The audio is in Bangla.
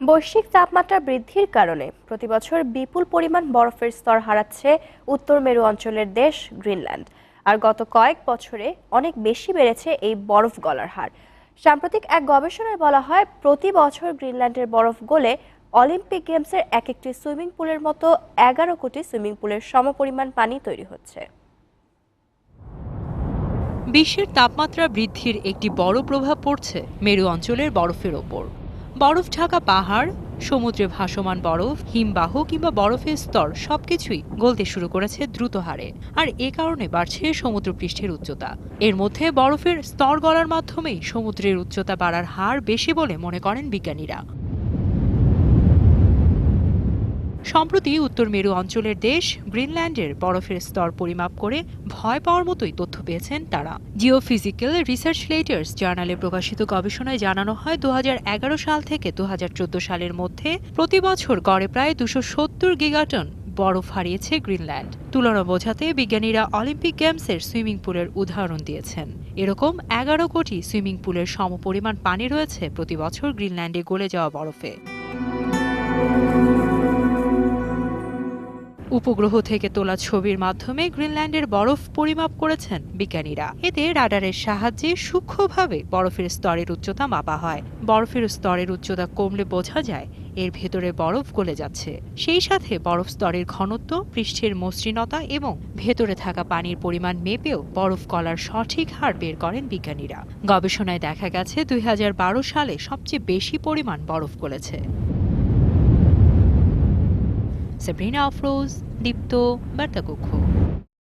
বৈশ্বিক তাপমাত্রা বৃদ্ধির কারণে প্রতিবছর বিপুল পরিমাণ বরফের স্তর হারাচ্ছে উত্তর মেরু অঞ্চলের দেশ গ্রিনল্যান্ড। আর গত কয়েক বছরে অনেক বেশি বেড়েছে এই বরফ গলার হার। সাম্প্রতিক এক গবেষণায় বলা হয়, প্রতি বছর গ্রিনল্যান্ডের বরফ গলে অলিম্পিক গেমসের এক একটি সুইমিং পুলের মতো এগারো কোটি সুইমিং পুলের সমপরিমাণ পানি তৈরি হচ্ছে। বিশ্বের তাপমাত্রা বৃদ্ধির একটি বড় প্রভাব পড়ছে মেরু অঞ্চলের বরফের ওপর। বরফ ঢাকা পাহাড়, সমুদ্রে ভাসমান বরফ, হিমবাহ কিংবা বরফের স্তর সবকিছুই গলতে শুরু করেছে দ্রুত হারে। আর এ কারণে বাড়ছে সমুদ্রপৃষ্ঠের উচ্চতা। এর মধ্যে বরফের স্তর গলার মাধ্যমেই সমুদ্রের উচ্চতা বাড়ার হার বেশি বলে মনে করেন বিজ্ঞানীরা। সম্প্রতি উত্তর মেরু অঞ্চলের দেশ গ্রিনল্যান্ডের বরফের স্তর পরিমাপ করে ভয় পাওয়ার মতোই তথ্য পেয়েছেন তারা। জিওফিজিক্যাল রিসার্চ লেটার্স জার্নালে প্রকাশিত গবেষণায় জানানো হয় দু হাজার এগারো সাল থেকে দুহাজার চোদ্দ সালের মধ্যে প্রতি বছর গড়ে প্রায় দুশো গিগাটন বরফ হারিয়েছে গ্রিনল্যান্ড। তুলনা বোঝাতে বিজ্ঞানীরা অলিম্পিক গেমসের সুইমিং পুলের উদাহরণ দিয়েছেন। এরকম এগারো কোটি সুইমিং পুলের সমপরিমাণ পানি রয়েছে প্রতি বছর গ্রিনল্যান্ডে গলে যাওয়া বরফে। উপগ্রহ থেকে তোলা ছবির মাধ্যমে গ্রিনল্যান্ডের বরফ পরিমাপ করেছেন বিজ্ঞানীরা। এতে রাডারের সাহায্যে সূক্ষ্মভাবে বরফের স্তরের উচ্চতা মাপা হয়। বরফের স্তরের উচ্চতা কমলে বোঝা যায়, এর ভেতরে বরফ গলে যাচ্ছে। সেই সাথে বরফ স্তরের ঘনত্ব, পৃষ্ঠের মসৃণতা এবং ভেতরে থাকা পানির পরিমাণ মেপেও বরফ গলার সঠিক হার বের করেন বিজ্ঞানীরা। গবেষণায় দেখা গেছে, দুই হাজার বারো সালে সবচেয়ে বেশি পরিমাণ বরফ গলেছে। সাবরিনা আফরোজ দীপ্ত বার্তাকক্ষ